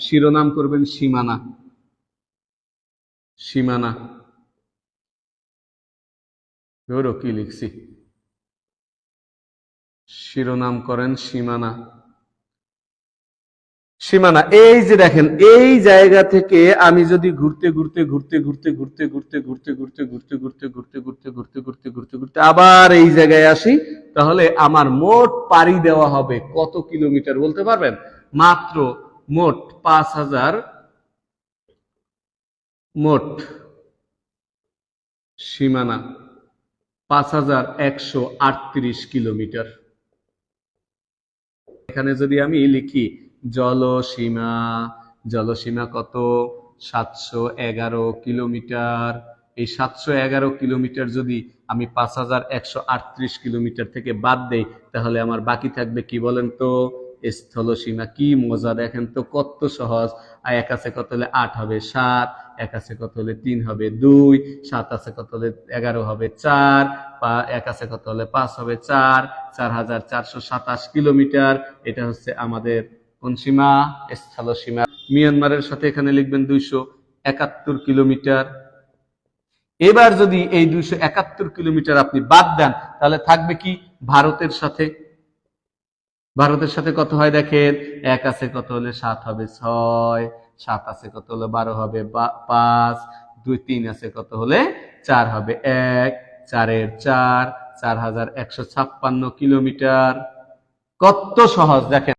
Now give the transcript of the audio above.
শিরোনাম করবেন সীমানা সীমানা ধরো কি লিখছি শিরোনাম করেন সীমানা সীমানা এই যে দেখেন এই জায়গা থেকে আমি যদি ঘুরতে ঘুরতে ঘুরতে ঘুরতে ঘুরতে ঘুরতে ঘুরতে ঘুরতে ঘুরতে ঘুরতে ঘুরতে ঘুরতে ঘুরতে ঘুরতে ঘুরতে ঘুরতে আবার এই জায়গায় আসি তাহলে আমার মোট পাড়ি দেওয়া হবে কত কিলোমিটার বলতে পারবেন মাত্র মোট পাঁচ হাজার, মোট সীমানা পাঁচ হাজার একশো আটত্রিশ কিলোমিটার। এখানে যদি আমি লিখি, জলসীমা জলসীমা কত? সাতশো এগারো কিলোমিটার। এই সাতশো এগারো কিলোমিটার যদি আমি পাঁচ হাজার একশো আটত্রিশ কিলোমিটার থেকে বাদ দেই, তাহলে আমার বাকি থাকবে কি বলেন তো? স্থলসীমা কি মজা দেখেন তো, কত সহজ। আর এক আছে কত হলে আট হবে সাত, এক আছে কত হলে তিন হবে দুই, সাত আছে কত হলে এগারো হবে চার এক আছে কত হলে পাঁচ হবে চার চার হাজার চারশো সাতাশ কিলোমিটার। এটা হচ্ছে আমাদের কোন সীমা? স্থল সীমা মিয়ানমারের সাথে এখানে লিখবেন দুইশো একাত্তর কিলোমিটার। এবার যদি এই দুইশো একাত্তর কিলোমিটার আপনি বাদ দেন, তাহলে থাকবে কি? ভারতের সাথে ভারতের সাথে কত হয় দেখেন? এক আছে কত হলে সাত হবে ছয়, সাত আছে কত হলে বারো হবে পাঁচ, দুই, তিন আছে কত হলে চার হবে এক, চারের চার চার হাজার একশো ছাপ্পান্ন কিলোমিটার। কত সহজ দেখেন।